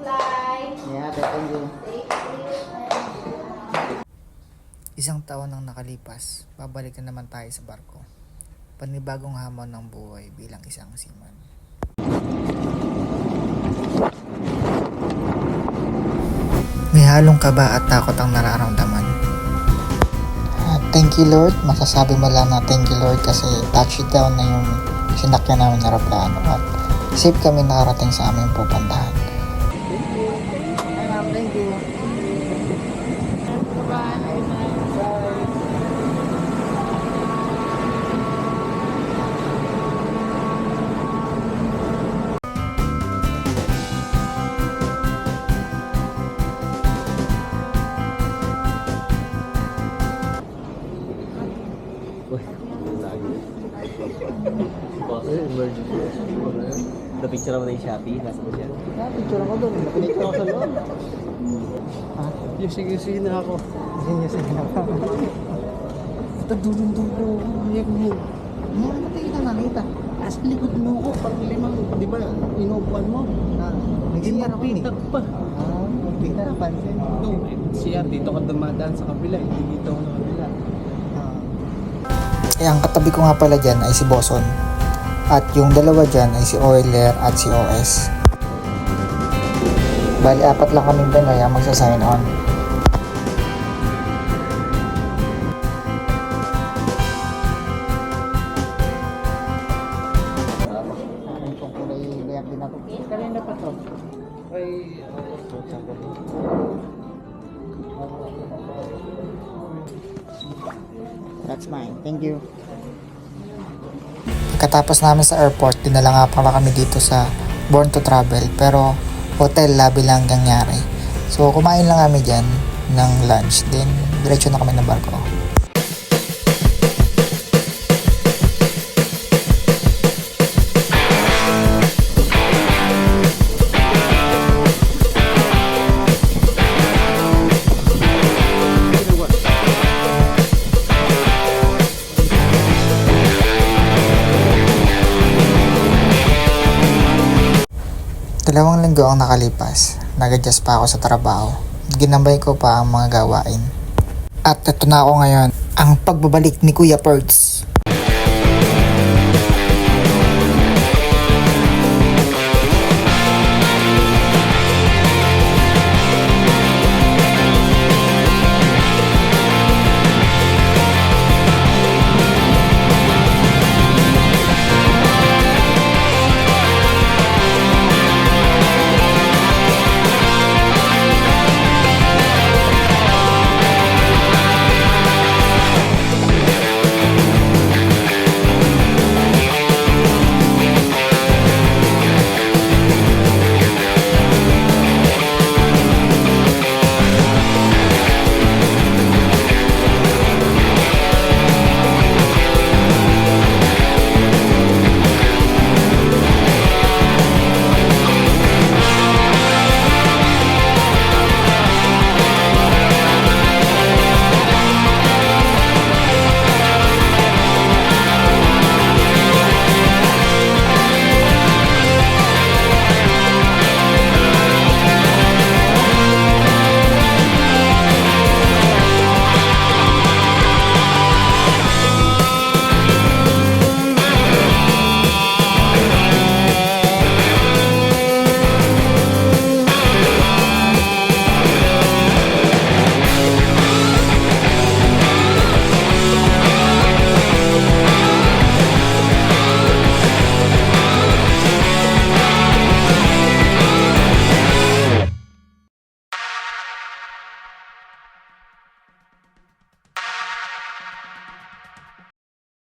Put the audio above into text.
fly. Yeah, thank you. Isang taon nang nakalipas, babalik na naman tayo sa barko. Panibagong hamon ng buhay bilang isang seaman. May halong kaba at takot ang nararamdaman. Ah, thank you Lord, masasabi mo lang na thank you Lord kasi touchdown na yung sinakyan namin na aeroplano at safe kami nakarating sa aming pupuntahan. Napicture naman na yung Shopee, nasa ko siya. Yeah, picture ako doon. Napinicture ako sa loob. Ha? Yusi-yusi na ako. Sige na pa. Ito dulong-dulo, umiyak mo. Ano na tingin na nakita? As likod mo ko, pag limang, di ba, inuupuan mo. Ah, nag-CR ako eh. Pitak pa. Ah, hindi na napansin. No, eh, siya, dito ka dumadaan sa kabila, hindi dito ako sa kabila. Eh, ang katabi ko nga pala dyan ay si Boson. At yung dalawa dyan ay si Oiler at si OS. Bali, apat lang kami ba kaya magsa-sign on. Kanina pa to. Ay, That's mine. Thank you. Pagkatapos namin sa airport, dinala nga pala kami dito sa Born to Travel. Pero hotel lobby lang nangyari. So kumain lang kami dyan ng lunch. Then diretso na kami ng barko. Dalawang linggo ang nakalipas. Nag-adjust pa ako sa trabaho. Ginambay ko pa ang mga gawain. At ito na ako ngayon, ang pagbabalik ni Kuya Perds.